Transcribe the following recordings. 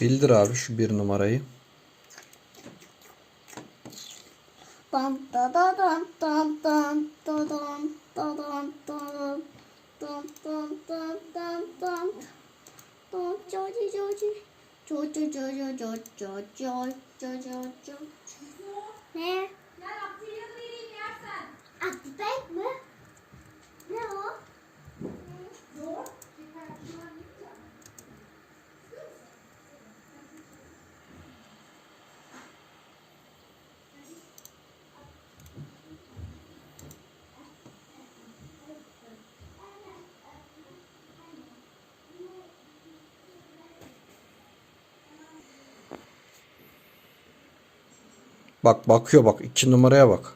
Bildir abi şu bir numarayı. Ne? Bak bakıyor bak. iki numaraya bak.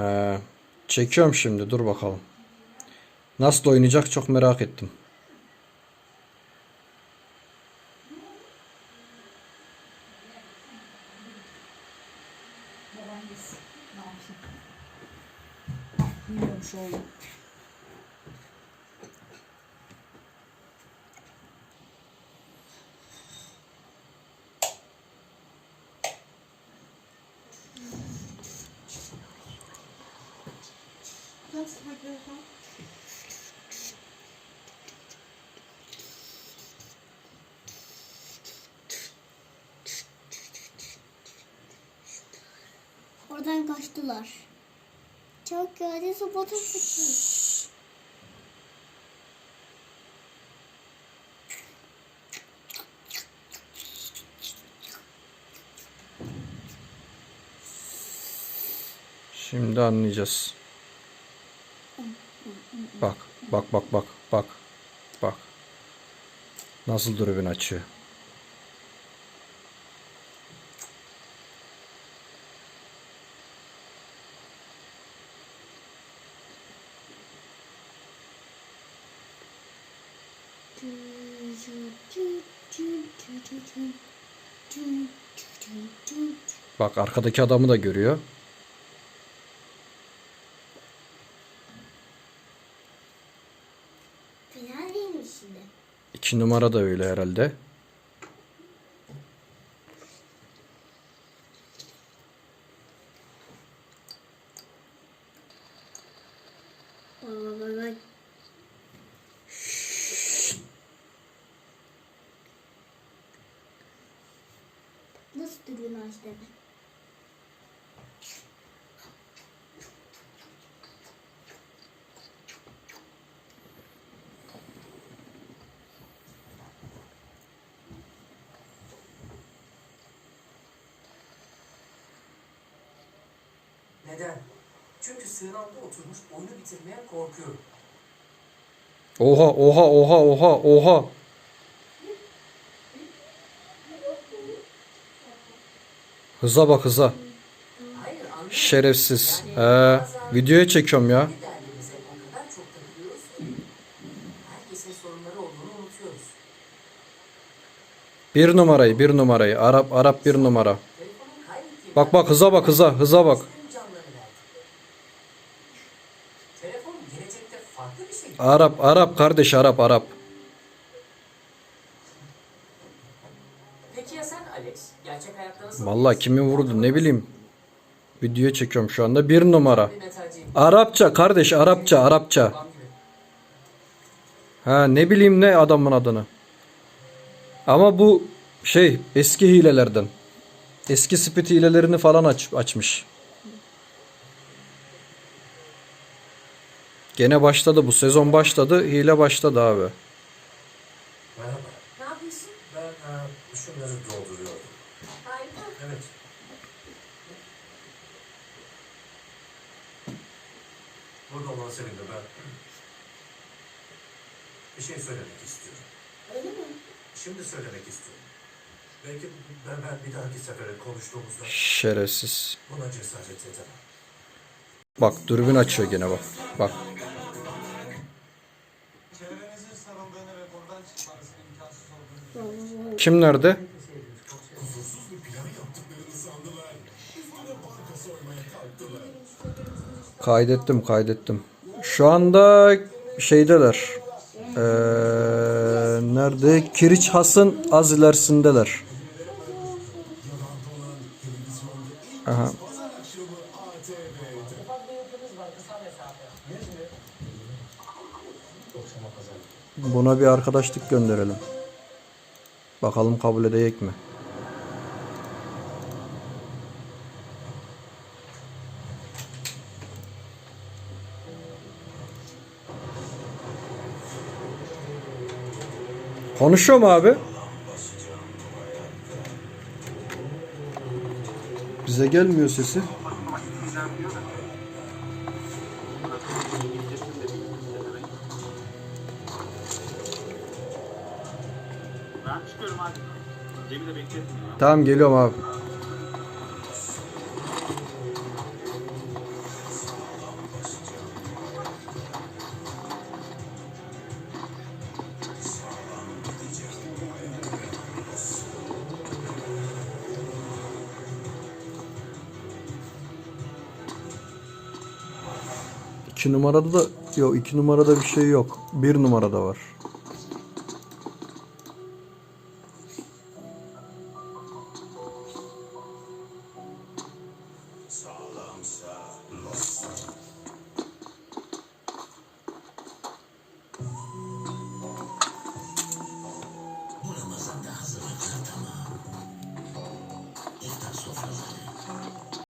Ee, çekiyorum şimdi. Dur bakalım. Nasıl oynayacak çok merak ettim. Ne yapayım? Ah, Bilmiyormuş oğlum. Nasıl mikrofon? Oradan kaçtılar. Çok geldi sopada sıçtı. Şimdi anlayacağız. Bak, bak, bak, bak, bak, bak. Nasıl dürbün açıyor. Bak arkadaki adamı da görüyor. İki numara da öyle herhalde. Nasıl duruyor ağaç? Neden? Çünkü sığınakta oturmuş oyunu bitirmeye korkuyorum. Oha, oha, oha, oha, oha. Hıza bak hıza. Şerefsiz. He, videoya çekiyorum ya. Bir numarayı, bir numarayı. Arap, Arap bir numara. Bak bak hıza bak hıza, hıza bak. Arap, Arap kardeş, Arap, Arap. Peki ya sen Alex? Gerçek hayatta nasıl? Vallahi kimi vurdu ne bileyim. Videoya çekiyorum şu anda. Bir numara. Arapça kardeş, Arapça, Arapça. Ha ne bileyim ne adamın adını. Ama bu şey eski hilelerden. Eski speed hilelerini falan aç, açmış. Gene başladı bu sezon başladı. Hile başladı abi. Merhaba. Ne yapıyorsun? Ben e, şunları dolduruyordum. Harika. Evet. Burada olmanı sevindim ben. Bir şey söylemek istiyorum. Öyle mi? Şimdi söylemek istiyorum. Belki ben, ben bir dahaki sefere konuştuğumuzda Şerefsiz. buna cesaret edemem. Bak dürbün açıyor gene bak. Bak. Kim nerede? Kaydettim kaydettim. Şu anda şeydeler. Ee, nerede? Kiriç Has'ın az ilerisindeler. Aha. Buna bir arkadaşlık gönderelim. Bakalım kabul edecek mi? Konuşuyor mu abi? Bize gelmiyor sesi. Ben çıkıyorum abi. Cem'i de bekletmiyor. Tamam geliyorum abi. İki numarada da yok iki numarada bir şey yok. Bir numarada var.